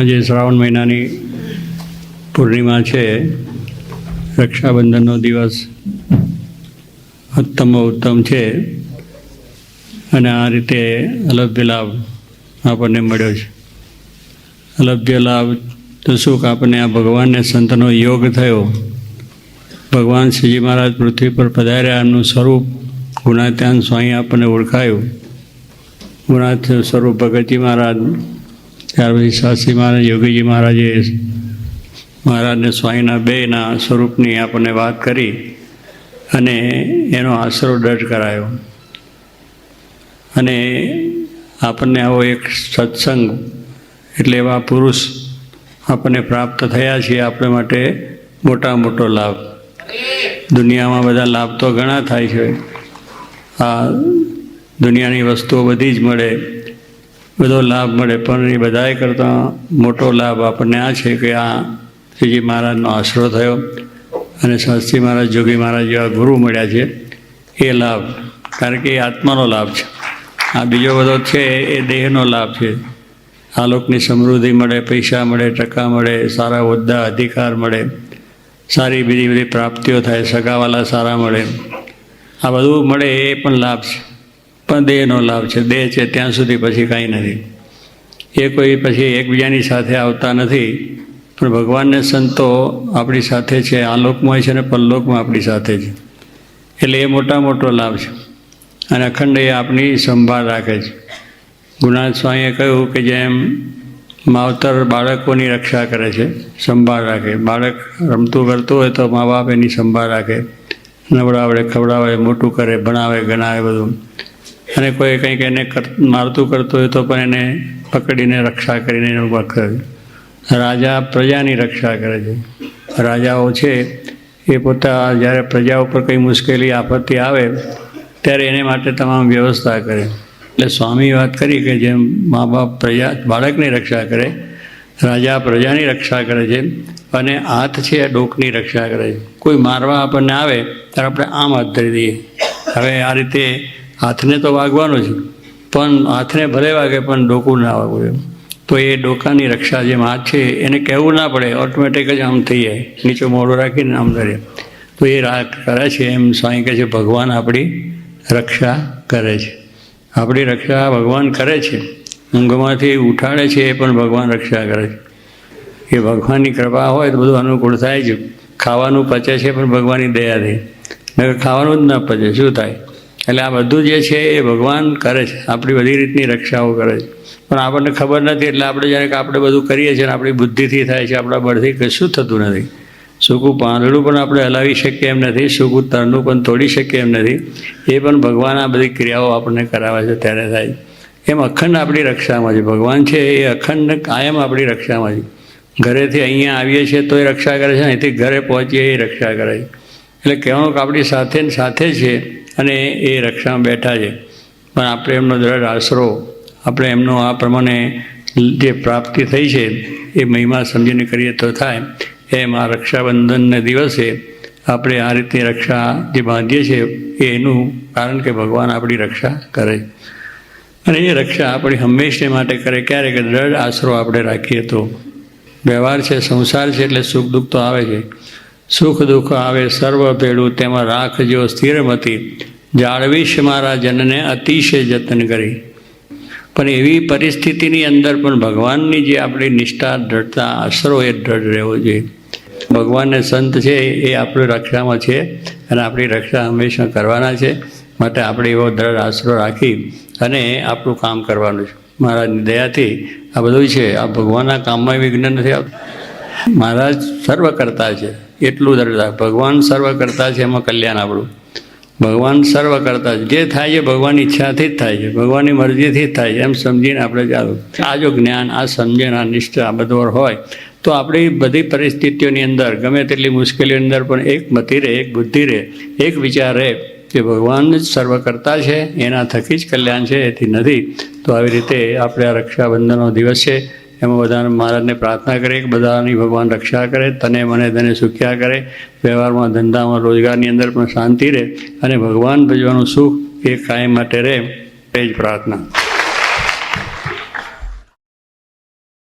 આજે શ્રાવણ મહિનાની પૂર્ણિમા છે, રક્ષાબંધનનો દિવસ ઉત્તમ ઉત્તમ છે. અને આ રીતે અલભ્ય લાભ આપણને મળ્યો છે. અલભ્ય લાભ તો સુખ આપણને આ ભગવાનને સંતનો યોગ થયો. ભગવાન શ્રીજી મહારાજ પૃથ્વી પર પધાર્યા, એમનું સ્વરૂપ ગુણાત્યાન સ્વાઈ આપણને ઓળખાયું. ગુણાત્ય સ્વરૂપ ભગતજી મહારાજ ત્યાર પછી શાસ્ત્રી મહારાજ, યોગીજી મહારાજે મહારાજને સ્વામીના બેના સ્વરૂપની આપણને વાત કરી અને એનો આશરો દઢ કરાયો. અને આપણને આવો એક સત્સંગ એટલે એવા પુરુષ આપણને પ્રાપ્ત થયા છે આપણે માટે મોટા મોટો લાભ. દુનિયામાં બધા લાભ તો ઘણા થાય છે. આ દુનિયાની વસ્તુઓ બધી જ મળે. બધો લાભ મળે. પણ એ બધાએ કરતાં મોટો લાભ આપણને આ છે કે આ શ્રીજી મહારાજનો આશરો થયો અને શાસ્ત્રી મહારાજ, જોગી મહારાજ જેવા ગુરુ મળ્યા છે. એ લાભ, કારણ કે એ આત્માનો લાભ છે. આ બીજો બધો છે એ દેહનો લાભ છે. આ લોકની સમૃદ્ધિ મળે, પૈસા મળે, ટકા મળે, સારા હોદ્દા, અધિકાર મળે. સારી બીજી બધી પ્રાપ્તિઓ થાય, સગાવાલા સારા મળે. આ બધું મળે એ પણ લાભ છે. પણ દેહનો લાભ છે. દેહ છે ત્યાં સુધી પછી કાંઈ નથી. એ કોઈ પછી એકબીજાની સાથે આવતા નથી. પણ ભગવાનને સંતો આપણી સાથે છે. આ લોકમાં છે અને પરલોકમાં આપણી સાથે છે. એટલે એ મોટા મોટો લાભ છે. અને અખંડ એ આપણી સંભાળ રાખે છે. ગુણાથ સ્વામીએ કહ્યું કે જેમ માવતર બાળકોની રક્ષા કરે છે, સંભાળ રાખે. બાળક રમતું કરતું હોય તો મા બાપ એની સંભાળ રાખે. નવડાવડે ખવડાવે, મોટું કરે, ભણાવે, ગણાવે બધું. અને કોઈ કંઈક એને મારતું કરતું હોય તો પણ એને પકડીને રક્ષા કરીને એનું કરે. રાજા પ્રજાની રક્ષા કરે છે. રાજાઓ છે, એ પોતા જ્યારે પ્રજા ઉપર કંઈ મુશ્કેલી, આપત્તિ આવે, ત્યારે એને માટે તમામ વ્યવસ્થા કરે. એટલે સ્વામી વાત કરી કે જેમ મા બાપ પ્રજા, બાળકની રક્ષા કરે, રાજા પ્રજાની રક્ષા કરે છે, અને હાથ છે, ડોકની રક્ષા કરે છે. કોઈ મારવા આપણને આવે, ત્યારે આપણે આમ હાથ ધરી દઈએ. હવે આ રીતે હાથને તો વાગવાનો જ. પણ હાથને ભલે વાગે, પણ ડોકું ના વાગવું એમ. તો એ ડોકાની રક્ષા જેમ હાથ છે, એને કહેવું ના પડે. ઓટોમેટિક જ આમ થઈ જાય. નીચે મોડો રાખીને આમ ધરે. તો એ રાખ કરે છે એમ સ્વાઈ કહે છે, ભગવાન આપણી રક્ષા કરે છે. આપણી રક્ષા ભગવાન કરે છે. ઊંઘમાંથી ઉઠાડે છે, એ પણ ભગવાન રક્ષા કરે છે. એ ભગવાનની કૃપા હોય તો બધું અનુકૂળ થાય છે ખાવાનું પચે છે, પણ ભગવાનની દયાથી નકર ખાવાનું જ ન પચે. શું થાય? એટલે આ બધું જે છે એ ભગવાન કરે છે. આપણી બધી રીતની રક્ષાઓ કરે છે. પણ આપણને ખબર નથી એટલે આપણે જ્યારે આપણે બધું કરીએ છીએ આપણી બુદ્ધિથી થાય છે, આપણા બળથી કશું થતું નથી. સૂકું પાંદડું પણ આપણે હલાવી શકીએ એમ નથી, સૂકું તરનું પણ તોડી શકીએ એમ નથી. એ પણ ભગવાન આ બધી ક્રિયાઓ આપણને કરાવે છે ત્યારે થાય એમ અખંડ આપણી રક્ષામાં છે. ભગવાન છે એ અખંડ કાયમ આપણી રક્ષામાં છે. ઘરેથી અહીંયા આવીએ છીએ તો એ રક્ષા કરે છે અહીંથી ઘરે પહોંચીએ એ રક્ષા કરે છે. એટલે કહેવાનું કે આપણી સાથે સાથે છે અને એ રક્ષામાં બેઠા છે. પણ આપણે એમનો દ્રઢ આશરો, આપણે એમનો આ પ્રમાણે જે પ્રાપ્તિ થઈ છે, એ મહિમા સમજીને કરીએ તો થાય. એમ આ રક્ષાબંધનને દિવસે આપણે આ રીતની રક્ષા જે બાંધીએ છીએ એનું કારણ કે ભગવાન આપણી રક્ષા કરે. અને એ રક્ષા આપણી હંમેશને માટે કરે ક્યારે કે દ્રઢ આશરો આપણે રાખીએ તો. વ્યવહાર છે, સંસાર છે, એટલે સુખ દુઃખ તો આવે છે. સુખ દુઃખ આવે, સર્વ ભેળું તેમાં રાખજો સ્થિરમતી. જાળવીશ મારા જનને અતિશય જતન કરી. પણ એવી પરિસ્થિતિની અંદર પણ ભગવાનની જે આપણી નિષ્ઠા, દ્રઢતા, આશરો એ દ્રઢ રહેવો જોઈએ. ભગવાનને સંત છે એ આપણી રક્ષામાં છે અને આપણી રક્ષા હંમેશા કરવાના છે. માટે આપણે એવો દ્રઢ આશરો રાખી અને આપણું કામ કરવાનું છે. મહારાજની દયાથી આ બધું છે. આ ભગવાનના કામમાં વિઘ્ન નથી આવતું. મહારાજ સર્વ કરતા છે. એટલું દરતા ભગવાન સર્વ કરતા છે, એમાં કલ્યાણ આપણું. ભગવાન સર્વ કરતા જે થાય છે, ભગવાનની ઈચ્છાથી જ થાય છે. ભગવાનની મરજીથી જ થાય છે. એમ સમજીને આપણે ચાલુ. આ જો જ્ઞાન, આ સમજણ આ નિષ્ઠા, આ બધું હોય, તો આપણી બધી પરિસ્થિતિઓની અંદર, ગમે તેટલી મુશ્કેલીઓની અંદર પણ એક મતિ રહે, એક બુદ્ધિ રહે, એક વિચાર રહે કે ભગવાન જ સર્વ કરતા છે, એના થકી જ કલ્યાણ છે, એથી નથી. તો આવી રીતે આપણે આ રક્ષાબંધનનો દિવસ છે. એમાં બધાને મહારાજને પ્રાર્થના કરીએ કે બધાની ભગવાન રક્ષા કરે, તને મને તને સુખ્યા કરે. વ્યવહારમાં, ધંધામાં, રોજગારની અંદર પણ શાંતિ રહે અને ભગવાન ભજવાનું સુખ એ કાયમ માટે રહે. એ જ પ્રાર્થના.